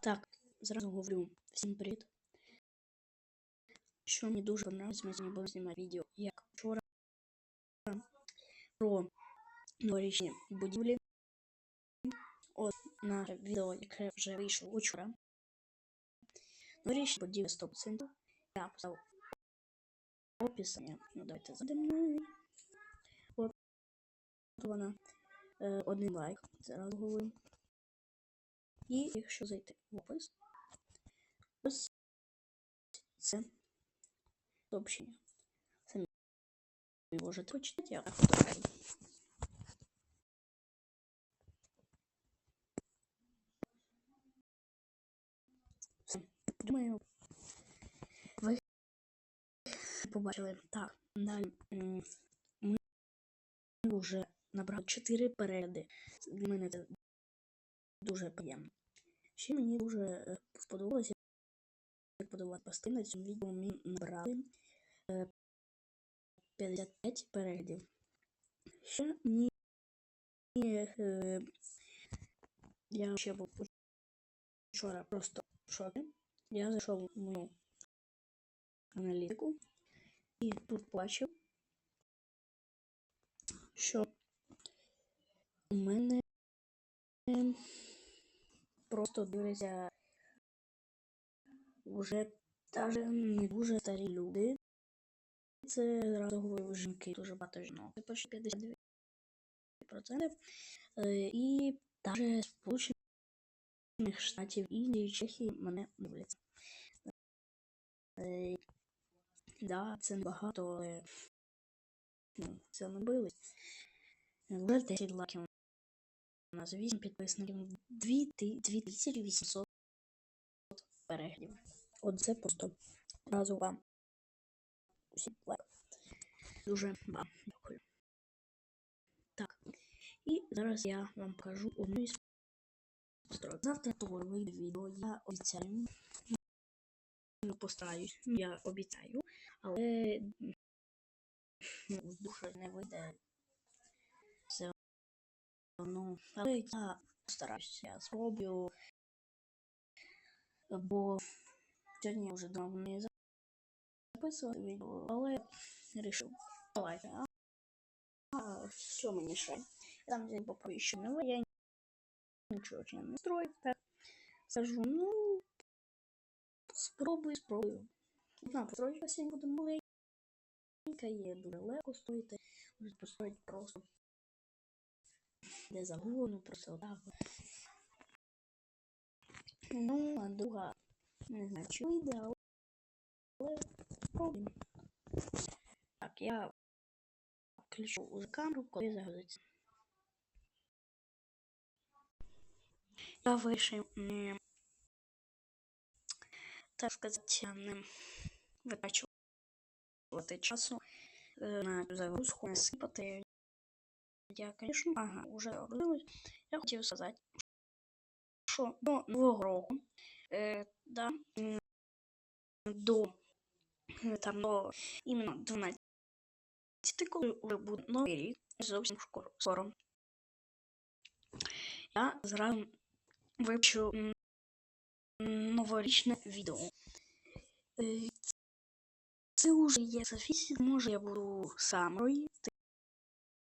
Так, зразу говорю всім привіт. Що мені дуже понравилось, ми сьогодні будемо знімати відео, як вчора про новорічні будівлі. От наше відео, яке вже вийшло вчора. Новорічні будівлі 100%. Я поставив описання. Ну, давайте зайдемо. От вона. Е, один лайк. Зразу говорю. І якщо зайти в опис, ось це сообщення. Самі можете прочитати, я фотографію. Думаю, ви побачили. Так, далі ми вже набрали 4 перегляди. Для мене це дуже приємно. Ще мені дуже е, сподобалося, як подавати пости на цьому відео ми набрали е, 55 переглядів. Ще мені е, я ще був вчора просто в шокі. Я зайшов в мою аналітику і тут бачив, що у мене просто дивляться вже навіть не дуже старі люди. Це зразу жінки, дуже багато жінок. Це почти 52%. Е, І навіть Сполучених Штатів Індії, Чехії мене дивляться. Е, Да, це багато, але ну, це не били. Вже 10 лайків. У нас 8 підписників, 2800 переглядів. Оце просто разу вам усім лайк. Дуже вам дякую. Так. І зараз я вам покажу одну із постройок. Завтра то вийде відео, я обіцяю. Ну, постараюсь, ну, я обіцяю, але ну, душа не вийде одно. Але я постараюсь, я спробую, бо сьогодні вже давно не записувати відео, але вирішив, давайте, а, а що мені ще? Там взяти попробую ще нове, я нічого ще не строю, так скажу, ну, спробую, спробую. Одна постройка сьогодні буде маленька, є дуже легко стоїти, можна построїти просто де завгодно, просто отак. Ну, а друга, не знаю, чи вийде, але спробуємо. Так, я включу уже камеру, коли загрузиться. Я вирішив, не, так сказати, не витрачувати часу е, на загрузку, не сипати. Я, конечно, ага, уже. Я хотів сказати, що до нового року, е, да, до е, там до іменно 12, коли вже буде новий рік, зовсім скоро-. Я вивчу м, новорічне відео. Е, Це вже є зафісі, може я буду сам робити.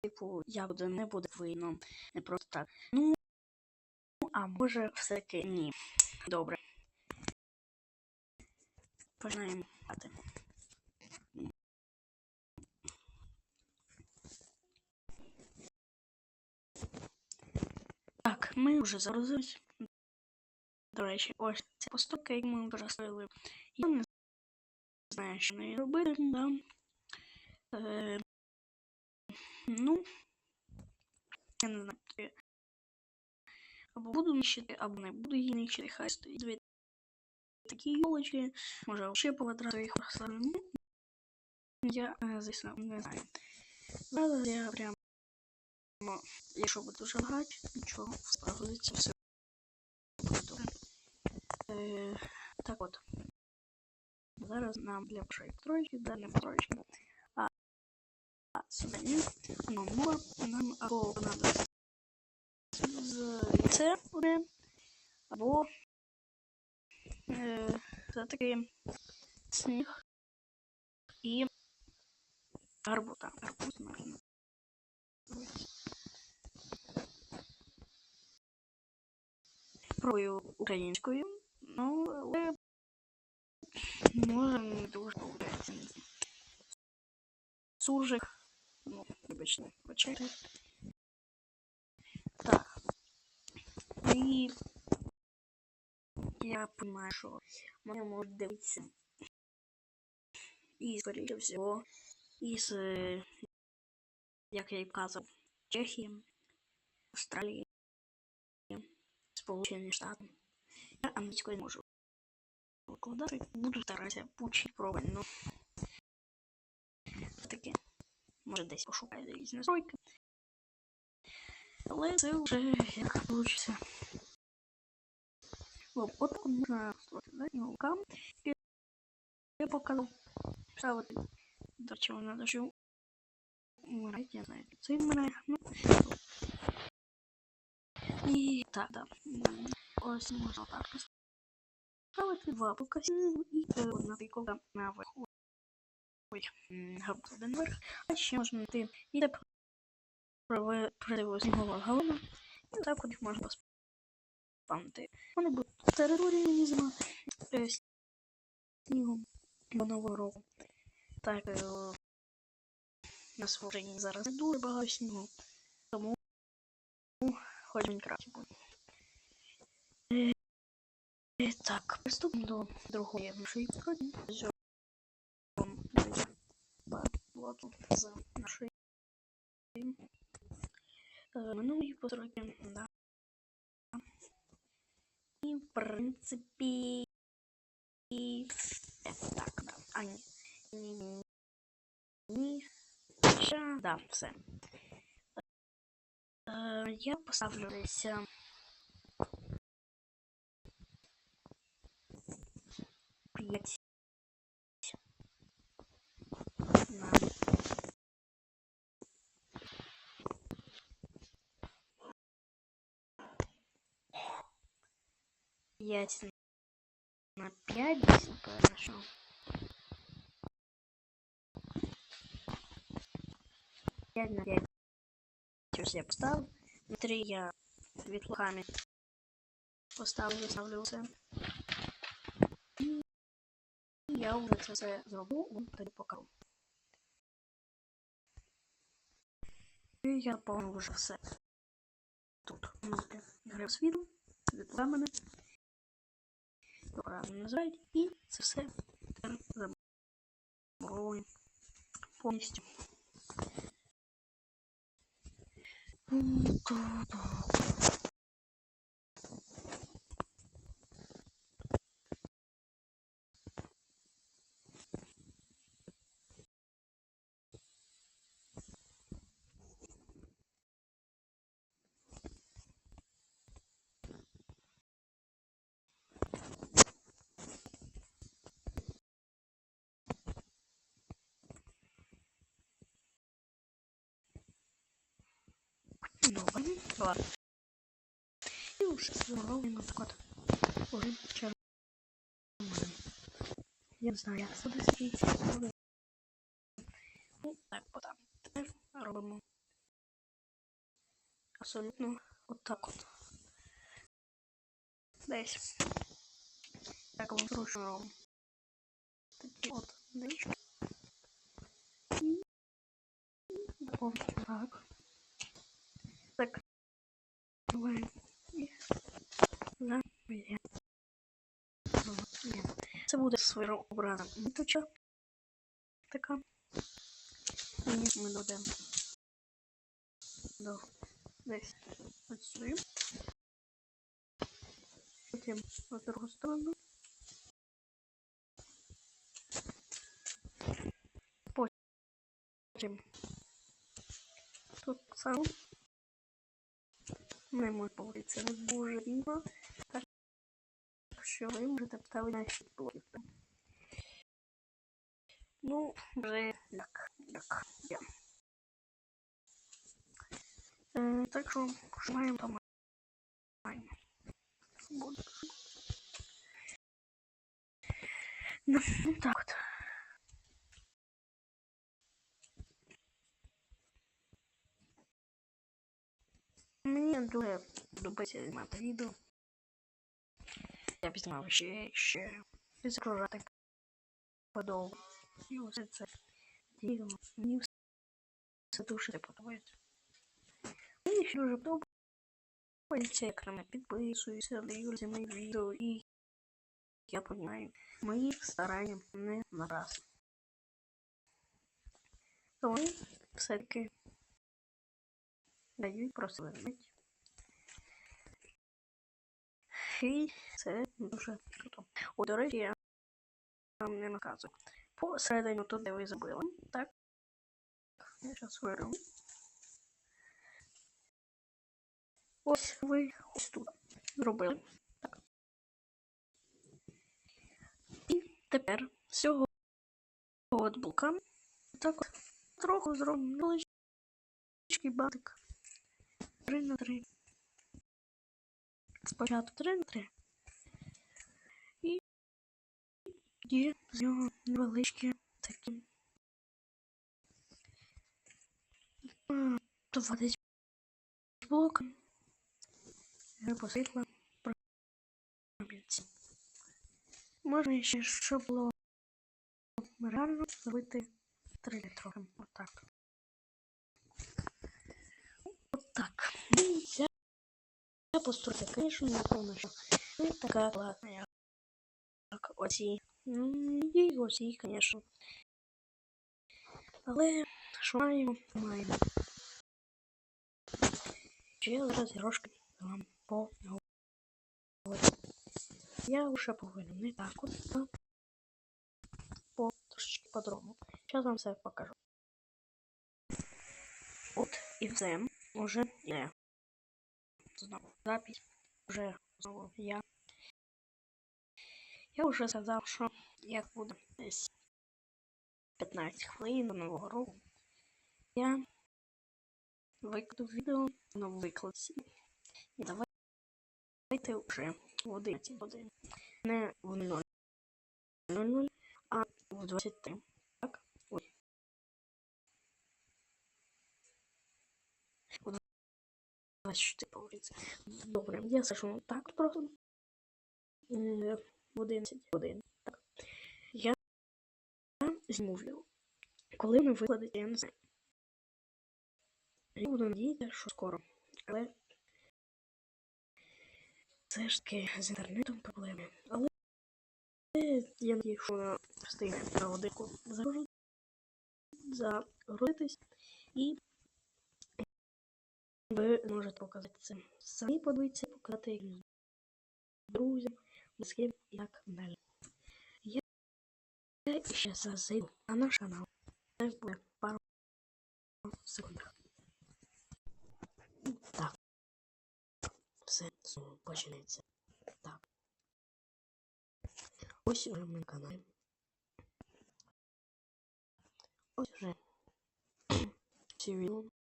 Типу, я буду не буде видно, не просто так. Ну, а може все-таки ні. Добре. Починаємо грати. Так, ми вже загрузились. До речі, ось ця постройка, яку ми вже створили. Я не знаю, що неї робити, да. Е, ну, я не знаю. Або буду нищити, або не буду її нищити, хай стоїть дві такі йолочки, може ще повитрати їх. Ну, я, е, звісно, не знаю. Зараз я прямо, якщо буду дуже грати, нічого, загрузиться все. Е, так от. Зараз нам для першої стройки, да, не стройки, а, а сюди ну, мова нам або понадобиться з це буде, або е, все-таки сніг і гарбута. Гарбуз можна. Пробую українською, ну, але може не дуже виходить. Суржик. Вибачте, вибачайте. Так. І я понимаю, що мене можуть дивитися. І, скоріше всього, із, як я і казав, Чехії, Австралії, Сполучені Штати. Я англійською не можу викладати. Буду старатися почти пробувати, таке. Може десь пошукаю якісь настройки. Але це вже як вийде. От можна створити. І я показав ставити до чого надо що умирать, я знаю. Це вмирає. Ну, і так, да. Ось можна так поставити два покасів і е, одна приколка наверху. Ой, м, гарбуз. А ще можна знайти і це снігова галина. І так от їх можна поспамити. Вони будуть території займати е, снігом до нового року. Так, е, на своїй зараз не дуже багато снігу. Тому хоч Мінкрафті буде. Е, Так, приступимо до другої нашої пригоди. Плату за нашої е, минулої постройки, да. І, в принципі, і все. Так, да. А, ні. Ні, ні, ні. Ще, да, все. Е, я поставлю десь е, п'ять 5 на 5 хорошо. Пять на 5. Сейчас я поставил. Внутри три я ветлухами поставлю, выставлюся. И я уже це зроблю, он тоді покажу. И я повно уже все. Тут у нас грив світу, від. Правильно називають. І це все тепер замовуємо повністю. Ладно. І вже зробимо так от. Уже червоним. Я не знаю, як це але- Ну, так, отак. Тепер робимо абсолютно отак от. Десь. Так зручно робимо. Такі от дички. Так. Так. Буваємо. І заміємо. Заміємо. Це буде своєобразна ниточка. Така. І ми додемо до десь сюди. Потім в другу сторону. Потім тут само. Не може бути не дуже рівно. Так що ви можете поставити на 6 блоків. Ну, вже як, як я. Так що, що маємо, то маємо. Буде. Ну, так от. Мені дуже подобається знімати відео. Я б знімав ще, ще. І загружати подовго. І усе це діло. Мені все дуже подобається. Мені ще дуже подобається, як на мене підписуються, дивляться мої відео і я понимаю, мої старання не напрасно. Тому все-таки дають просто визнати. І це дуже круто. О, до речі, я вам не наказую. Посередині тут, де ви забили. Так. Я зараз вирву. Ось ви ось тут зробили. Так. І тепер з цього от блока так трохи невеличкий батик. 3 на 3. Спочатку 3 на 3. І є з нього невеличкі такі. Два десь блока. Посвітла промінці. Можна ще, щоб було реально зробити 3 трохи. Отак. Отак. І ця построїка, звісно, не повністю не така класна, як оці. Ну, і оці, звісно. Але що маємо. Чи я зараз трошки вам поговорю. Я уже повинен не так от, а по трошечки по-другому. Сейчас вам все покажу. От і все. Уже не. Знову запись. Уже знову я. Я вже сказав, що як буде десь 15 хвилин до нового року. Я викладу відео на викладці. І давайте вже в 11 годин. Не в 0.00, а в 23. Так? Ой. В 24 получится. Добре, я скажу так просто. Е, В 11 годин. Так. Я зніму. Коли ми викладете, я не знаю. Я буду надіятися, що скоро. Але все ж таки з інтернетом проблеми. Але я надію, що вона встигне загрузити, загрузитись і ви можете показати це самі подивитися, показати якимось друзям, близьким і так далі. Я ще зараз на наш канал. Це буде пару секунд. Так. Все починається. Так. Ось уже ми на каналі. Ось вже всі відео.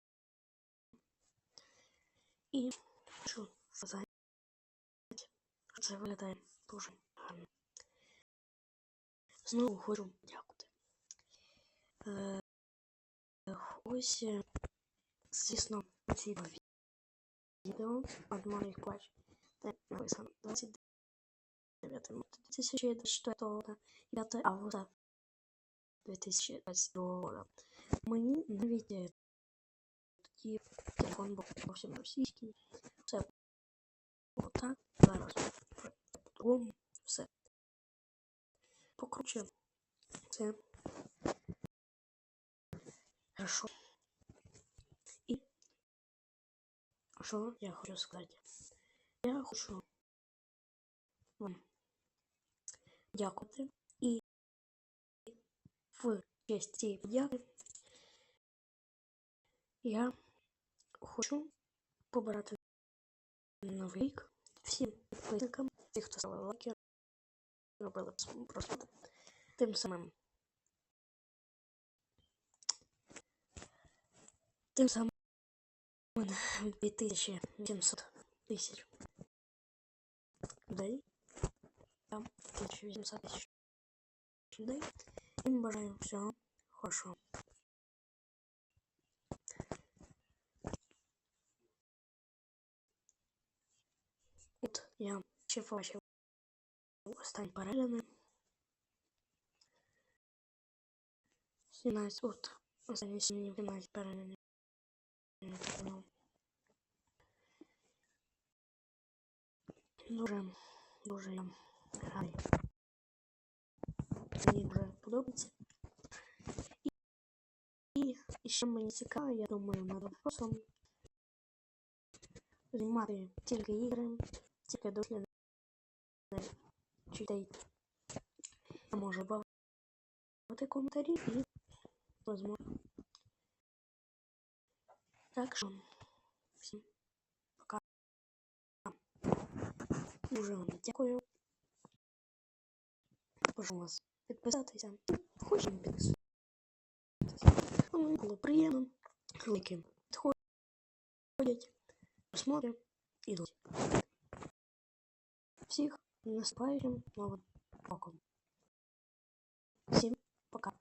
І що сказати, що це виглядає дуже гарно. Знову хочу дякувати. Е, ось, звісно, ці два відео од моїх плач. Де написано 29 марта 2024 года, 5 августа 2022 года. Мені навіть тоді телефон був зовсім російський. Все було так. Зараз по-другому все. Покруче. Це хорошо. І що я хочу сказати? Я хочу вам дякувати і в честь цієї подяки я хочу побирати новий рік всім підписникам, ті, хто ставили лайки, робили просто тим самим. Тим самим 2700 тисяч. Далі там 1800 тисяч. людей. Їм бажаю всього хорошого. От я ще побачив останні перегляди. 17, от, останні 17 переглядів. канал. Дуже, дуже я радий. Мені дуже подобається. І, і ще мені цікаво, я думаю, над вопросом знімати тільки ігри, тільки досліди читати. Я можу бавити коментарі і возможно. Так що всім пока. Дуже вам дякую. Прошу вас підписатися. Хоч не підписуйтесь. Мені було приємно. Ролики підходять, просмотри ідуть. Всіх наступаючим новим роком. Всім пока.